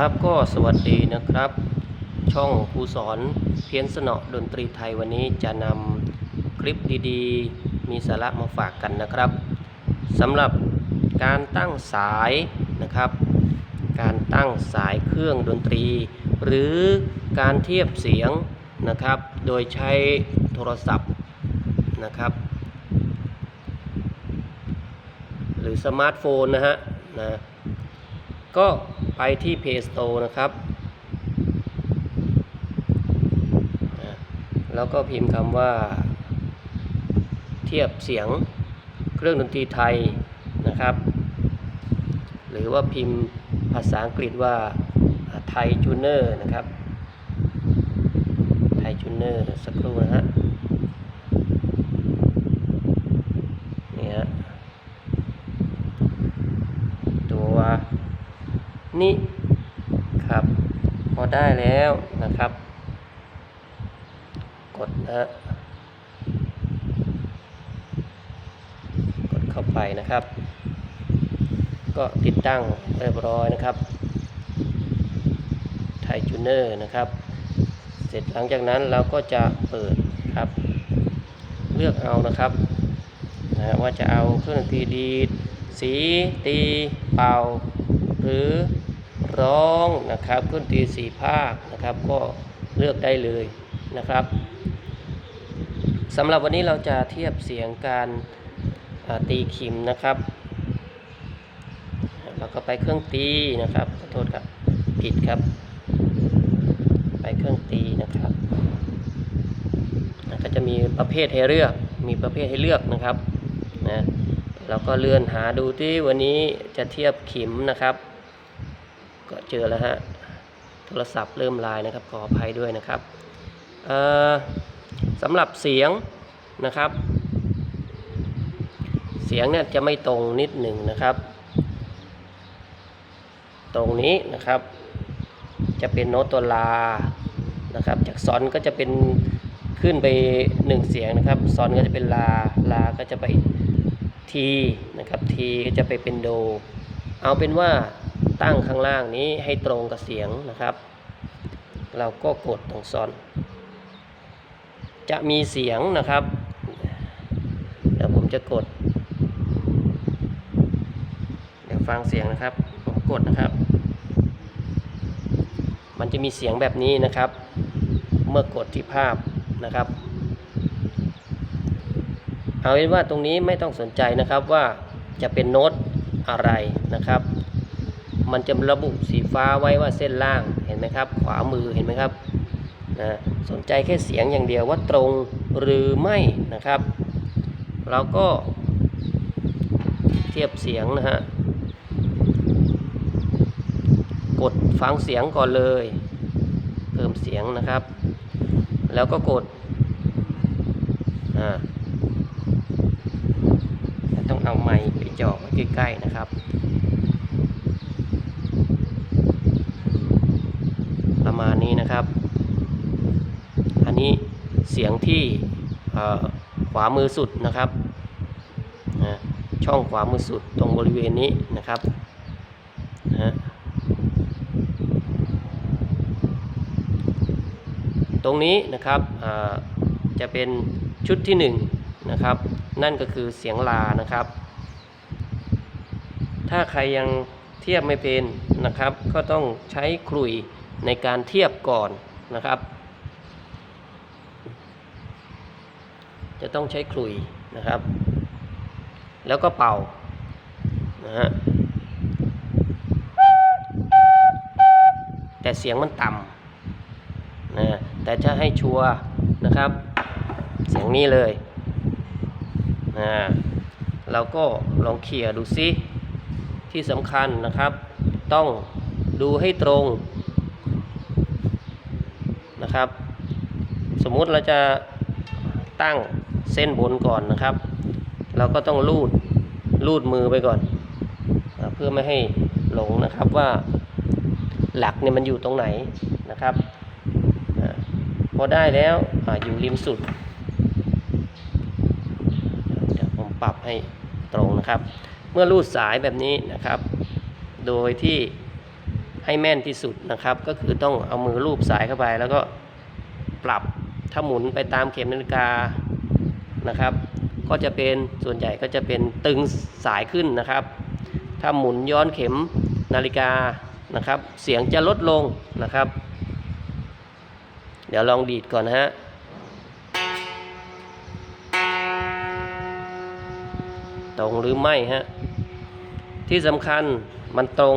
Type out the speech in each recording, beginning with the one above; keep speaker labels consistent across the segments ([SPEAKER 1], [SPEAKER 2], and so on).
[SPEAKER 1] ครับ ก็สวัสดีนะครับ ช่องครูสอนเพี้ยนสนอดนตรีไทยวันนี้จะนำคลิปดีๆ มีสาระมาฝากกันนะครับสำหรับการตั้งสายนะครับ การตั้งสายเครื่องดนตรี หรือการเทียบเสียงนะครับ โดยใช้โทรศัพท์นะครับ หรือสมาร์ทโฟนนะฮะนะก็ ไปที่ Play Store นะครับ แล้วก็พิมพ์คำว่า เทียบเสียงเครื่องดนตรีไทยนะครับ หรือว่าพิมพ์ภาษาอังกฤษว่าไทยจูเนอร์นะครับไทยจูเนอร์สักครู่นะฮะนี่ฮะตัว นี้ครับ พอได้แล้วนะครับ กดนะฮะกดเข้าไปนะครับ ก็ติดตั้งเรียบร้อยนะครับไทจูเนอร์นะครับ เสร็จหลังจากนั้นเราก็จะเปิดครับ เลือกเอานะครับนะว่าจะเอาเครื่องดนตรีดีดสีตีเป่า หรือ ร้องนะครับเครื่องดนตีสี่ภาคนะครับก็เลือกได้เลยนะครับสำหรับวันนี้เราจะเทียบเสียงการาตีขิมนะครับเราก็ไปเครื่องตีนะครับขอโทษครับผิดครับ ไปเครื่องตีนะครับนะก็จะมีประเภทให้เลือกมีประเภทให้เลือกนะครับนะเราก็เลื่อนหาดูที่วันนี้จะเทียบขิมนะครับ ก็เจอแล้วฮะ โทรศัพท์เริ่มลายนะครับ ขออภัยด้วยนะครับสำหรับเสียงนะครับ เสียงเนี่ยจะไม่ตรงนิดหนึ่งนะครับ ตรงนี้นะครับ จะเป็นโน้ตตัวลานะครับ จากซอนก็จะเป็นขึ้นไปหนึ่งเสียงนะครับซอนก็จะเป็นลาลาก็จะไปทีนะครับทีก็จะไปเป็นโด เอาเป็นว่า ตั้งข้างล่างนี้ให้ตรงกับเสียงนะครับ เราก็กดตรงซอน จะมีเสียงนะครับเดี๋ยวผมจะกด เดี๋ยวฟังเสียงนะครับผมกดนะครับ มันจะมีเสียงแบบนี้นะครับ เมื่อกดที่ภาพนะครับ เอาเป็นว่าตรงนี้ไม่ต้องสนใจนะครับว่าจะเป็นโน้ตอะไรนะครับ มันจะระบุสีฟ้าไว้ว่าเส้นล่างเห็นไหมครับ ขวามือเห็นไหมครับนะสนใจแค่เสียงอย่างเดียวว่าตรงหรือไม่นะครับ เราก็เทียบเสียงนะฮะกดฟังเสียงก่อนเลย เพิ่มเสียงนะครับ แล้วก็กดต้องเอาไมค์ไปจ่อใกล้ๆนะครับ ประมาณนี้นะครับ อันนี้ เสียงที่ขวามือสุดนะครับนะช่องขวามือสุดตรงบริเวณนี้นะครับนะตรงนี้นะครับจะเป็นชุดที่1นงนะครับ นั่นก็คือเสียงลานะครับ ถ้าใครยังเทียบไม่เป็นนะครับ ก็ต้องใช้คลุยในการเทียบก่อนนะครับ จะต้องใช้คลุยนะครับ แล้วก็เป่านะฮะแต่เสียงมันต่ำนะแต่จะให้ชัวร์นะครับ เสียงนี้เลยนะเราก็ลองเขี่ยดูซิที่สำคัญนะครับ ต้องดูให้ตรงนะครับ สมมุติเราจะตั้ง เส้นบนก่อนนะครับ เราก็ต้องลูดลูดมือไปก่อน เพื่อไม่ให้หลงนะครับว่าหลักเนี่ยมันอยู่ตรงไหนนะครับพอได้แล้วออยู่ริมสุดเดี๋ยวผมปรับให้ตรงนะครับ เมื่อลูดสายแบบนี้นะครับ โดยที่ให้แม่นที่สุดนะครับ ก็คือต้องเอามือลูบสายเข้าไปแล้วก็ปรับถ้าหมุนไปตามเข็มนาฬิกา นะครับ ก็จะเป็นส่วนใหญ่ก็จะเป็นตึงสายขึ้นนะครับ ถ้าหมุนย้อนเข็มนาฬิกานะครับ เสียงจะลดลงนะครับ เดี๋ยวลองดีดก่อนนะฮะตรงหรือไม่ฮะที่สำคัญมันตรง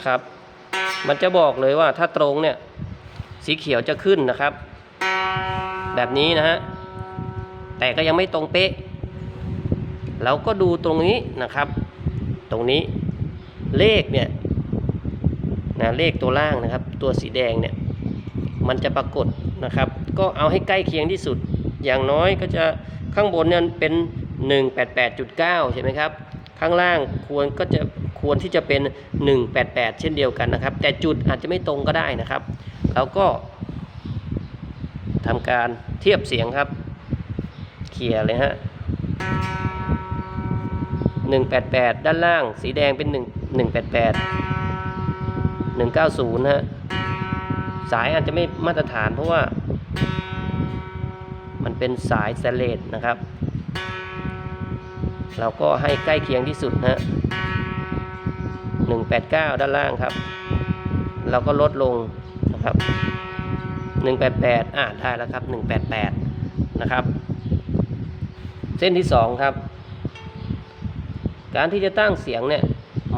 [SPEAKER 1] นะครับ มันจะบอกเลยว่าถ้าตรงเนี่ยสีเขียวจะขึ้นนะครับ แบบนี้นะฮะแต่ก็ยังไม่ตรงเป๊ะเราก็ดูตรงนี้นะครับ ตรงนี้เลขเนี่ยนะเลขตัวล่างนะครับ ตัวสีแดงเนี่ยมันจะปรากฏนะครับ ก็เอาให้ใกล้เคียงที่สุด อย่างน้อยก็จะข้างบนเนี่ยเป็น 188.9 ใช่ไหมครับ ข้างล่างควรก็จะ ควรที่จะเป็น 188 เช่นเดียวกันนะครับ แต่จุดอาจจะไม่ตรงก็ได้นะครับแล้วก็ทำการเทียบเสียงครับเคลียเลยฮะ188 ด้านล่าง สีแดงเป็น 1 188 190 ฮะ สายอาจจะไม่มาตรฐานเพราะว่า มันเป็นสายสเลตนะครับ เราก็ให้ใกล้เคียงที่สุดนะ 189 ด้านล่างครับ เราก็ลดลงนะครับ 188 อ่าได้แล้วครับ 188 นะครับ เส้นที่ 2 ครับ การที่จะตั้งเสียงเนี่ย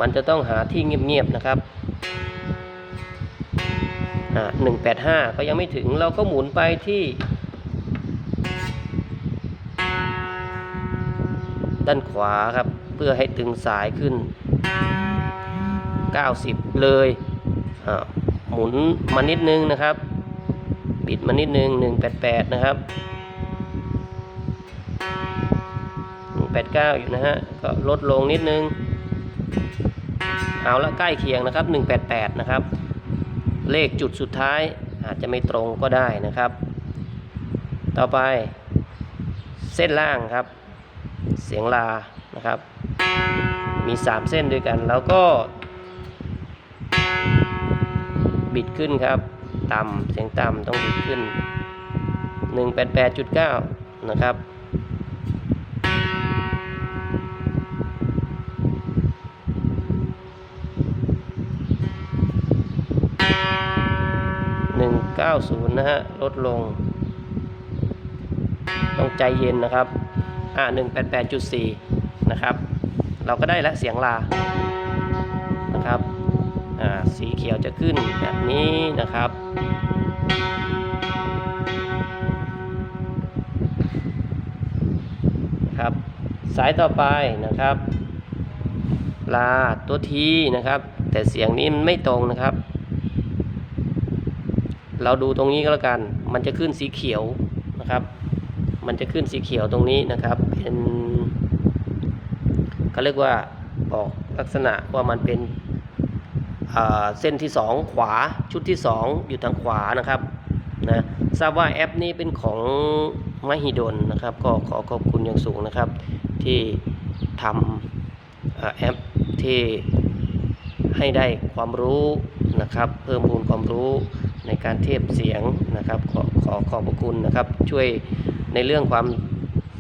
[SPEAKER 1] มันจะต้องหาที่เงียบๆนะครับอ่า185 ก็ยังไม่ถึง เราก็หมุนไปที่ด้านขวาครับ เพื่อให้ตึงสายขึ้น 90 เลยหมุนมานิดนึงนะครับ บิดมานิดนึง 188 นะครับ 189 อยู่นะฮะ ก็ลดลงนิดนึง เอาละใกล้เคียงนะครับ 188 นะครับ เลขจุดสุดท้ายอาจจะไม่ตรงก็ได้นะครับ ต่อไปเส้นล่างครับ เสียงลานะครับ มี 3 เส้นด้วยกัน แล้วก็ บิดขึ้นครับ ต่ำเสียงต่ำต้องบิดขึ้น 188.9 นะครับ190นะฮะลดลง ต้องใจเย็นนะครับ อ่า188.4 นะครับ เราก็ได้แล้วเสียงลา นะครับ สีเขียวจะขึ้นแบบนี้นะครับ ครับ สายต่อไปนะครับ ลาตัวทีนะครับ แต่เสียงนี้มันไม่ตรงนะครับ เราดูตรงนี้ก็แล้วกัน มันจะขึ้นสีเขียวนะครับ มันจะขึ้นสีเขียวตรงนี้นะครับ เป็นเขาเรียกว่าบอกลักษณะว่ามันเป็น เส้นที่ 2 ขวาชุดที่ 2 อยู่ทางขวานะครับนะทราบว่าแอปนี้เป็นของมหิดลนะครับ ก็ขอขอบคุณอย่างสูงนะครับ ที่ทำแอปที่ให้ได้ความรู้นะครับ เพิ่มพูนความรู้ในการเทียบเสียงนะครับ ขอขอขอบคุณนะครับ ช่วยในเรื่องความ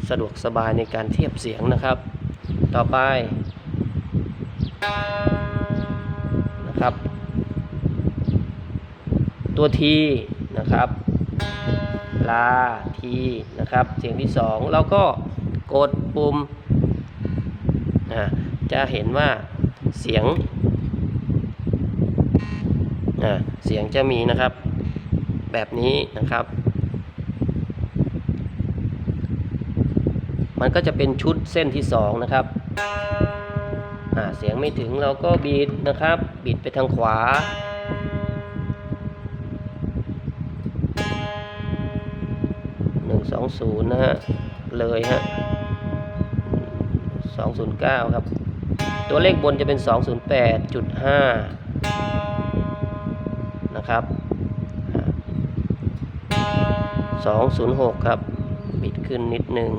[SPEAKER 1] สะดวกสบายในการเทียบเสียงนะครับ ต่อไป นะครับ ตัวทีนะครับ ลาทีนะครับ เสียงที่สองเราก็กดปุ่มจะเห็นว่าเสียงเสียงจะมีนะครับ แบบนี้นะครับ มันก็จะเป็นชุดเส้นที่สองนะครับ เสียงไม่ถึงเราก็บีดนะครับ บิดไปทางขวา หนึ่งสองศูนย์นะฮะ เลยฮะสองศูนย์เก้าครับ ตัวเลขบนจะเป็นสองศูนย์แปดจุดห้านะครับสองศูนย์หกครับ บิดขึ้นนิดหนึ่ง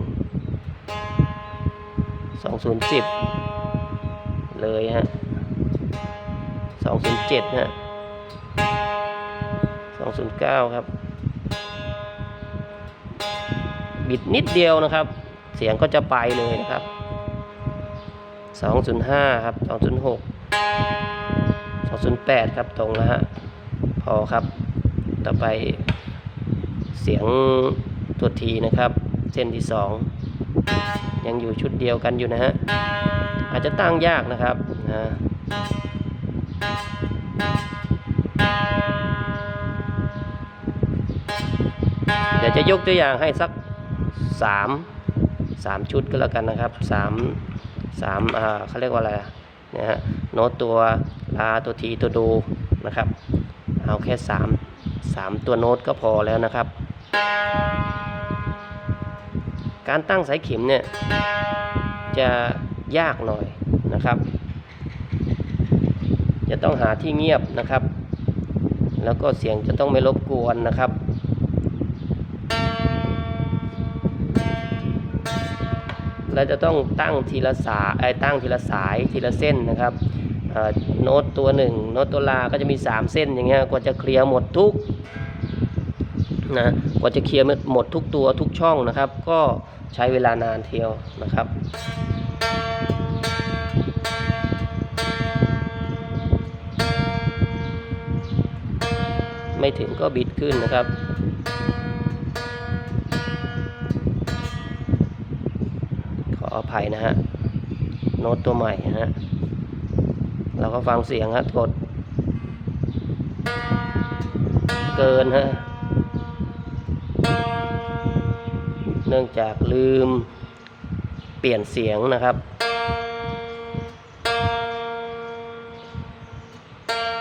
[SPEAKER 1] สองศูนย์สิบ เลยฮะสองศูนย์เจ็ดฮะสองศูนย์เก้าครับ บิดนิดเดียวนะครับ เสียงก็จะไปเลยนะครับ205ครับ206 208ครับตรงแล้วฮะ พอครับ ต่อไปเสียงตัวทีนะครับ เส้นที่2ยังอยู่ชุดเดียวกันอยู่นะฮะ อาจจะตั้งยากนะครับนะเดี๋ยวจะยกตัวอย่างให้สัก 3 3 ชุดก็แล้วกันนะครับ 3 3อ่าเขาเรียกว่าอะไรอะฮะโน้ตตัวลาตัวทีตัวดูนะครับ เอาแค่ 3 3 ตัวโน้ตก็พอแล้วนะครับ การตั้งสายเข็มเนี่ยจะ ยากหน่อยนะครับ จะต้องหาที่เงียบนะครับ แล้วก็เสียงจะต้องไม่รบกวนนะครับเราจะต้องตั้งทีละสายไอ้ตั้งทีละสายทีละเส้นนะครับโน้ตตัวหนึ่งโน้ตตัวลาก็จะมี 3 เส้นอย่างเงี้ยกว่าจะเคลียร์หมดทุกนะกว่าจะเคลียร์หมดทุกตัวทุกช่องนะครับ ก็ ใช้เวลานานเทียวนะครับไม่ถึงก็บิดขึ้นนะครับ ขออภัยนะฮะ โน้ตตัวใหม่นะฮะ เราก็ฟังเสียงฮะกด เกินฮะ นื่องจากลืมเปลี่ยนเสียงนะครับ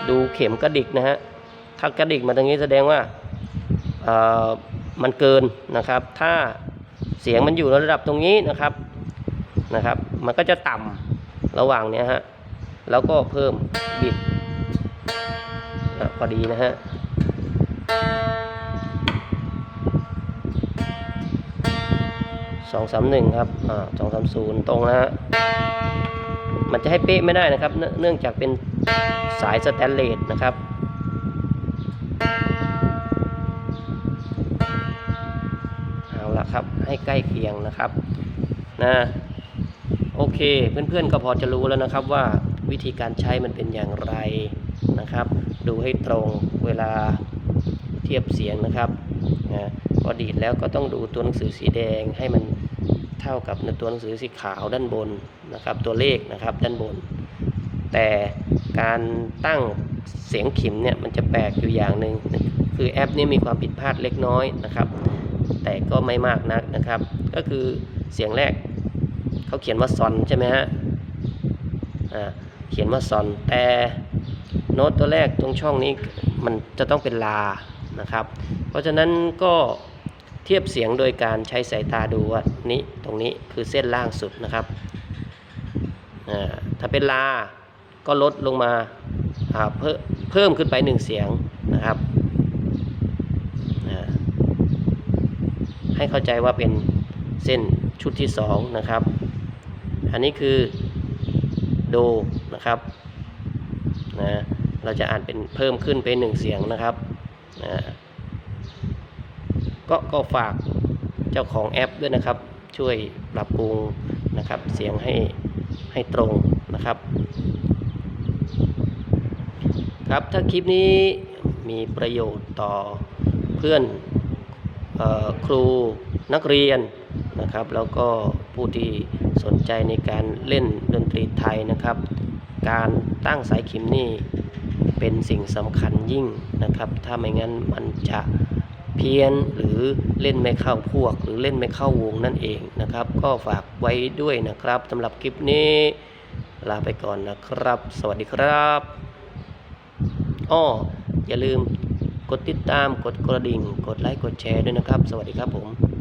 [SPEAKER 1] ดูเข็มกระดิกนะฮะถ้ากระดิกมาตรงนี้แสดงว่ามันเกินนะครับ ถ้าเสียงมันอยู่ระดับตรงนี้นะครับนะครับ มันก็จะต่ำระหว่างเนี้ยฮะแล้วก็เพิ่มบิดพอดีนะฮะ สองสามหนึ่งครับ อ่าสองสามศูนย์ตรงนะฮะ มันจะให้เป๊ะไม่ได้นะครับเนื่องเนื่องจากเป็นสายสแตนเลสนะครับ เอาละครับ ให้ใกล้เคียงนะครับ นะ โอเค เพื่อนๆ ก็พอจะรู้แล้วนะครับว่าวิธีการใช้มันเป็นอย่างไรนะครับ ดูให้ตรงเวลาเทียบเสียงนะครับนะ พอดีดแล้วก็ต้องดูตัวหนังสือสีแดงให้มันเท่ากับตัวหนังสือสีขาวด้านบนนะครับตัวเลขนะครับด้านบน แต่การตั้งเสียงขิมเนี่ยมันจะแปลกอยู่อย่างหนึ่งคือแอปนี้มีความผิดพลาดเล็กน้อยนะครับ แต่ก็ไม่มากนักนะครับ ก็คือเสียงแรกเขาเขียนว่าซอนใช่ไหมฮะอ่าเขียนว่าซอนแต่โน้ตตัวแรกตรงช่องนี้มันจะต้องเป็นลานะครับ เพราะฉะนั้นก็ เทียบเสียงโดยการใช้สายตาดูว่านี้ตรงนี้คือเส้นล่างสุดนะครับถ้าเป็นลา ก็ลดลงมาเพิ่มเพิ่มขึ้นไปหนึ่งเสียงนะครับ ให้เข้าใจว่าเป็นเส้นชุดที่สองนะครับ อันนี้คือโดนะครับนะเราจะอ่านเป็นเพิ่มขึ้นเป็นหนึ่งเสียงนะครับนะ ก็ก็ฝากเจ้าของแอปด้วยนะครับ ช่วยปรับปรุงนะครับ เสียงให้ให้ตรงนะครับ ครับถ้าคลิปนี้มีประโยชน์ต่อเพื่อนออครูนักเรียนนะครับ แล้วก็ผู้ที่สนใจในการเล่นดนตรีไทยนะครับ การตั้งสายขิมนี่เป็นสิ่งสำคัญยิ่งนะครับ ถ้าไม่งั้นมันจะ เพี้ยนหรือเล่นไม่เข้าพวก หรือเล่นไม่เข้าวงนั่นเองนะครับ ก็ฝากไว้ด้วยนะครับสำหรับคลิปนี้ ลาไปก่อนนะครับ สวัสดีครับอ้ออย่าลืมกดติดตามกดกระดิ่ง กดไลค์กดแชร์ด้วยนะครับ สวัสดีครับผม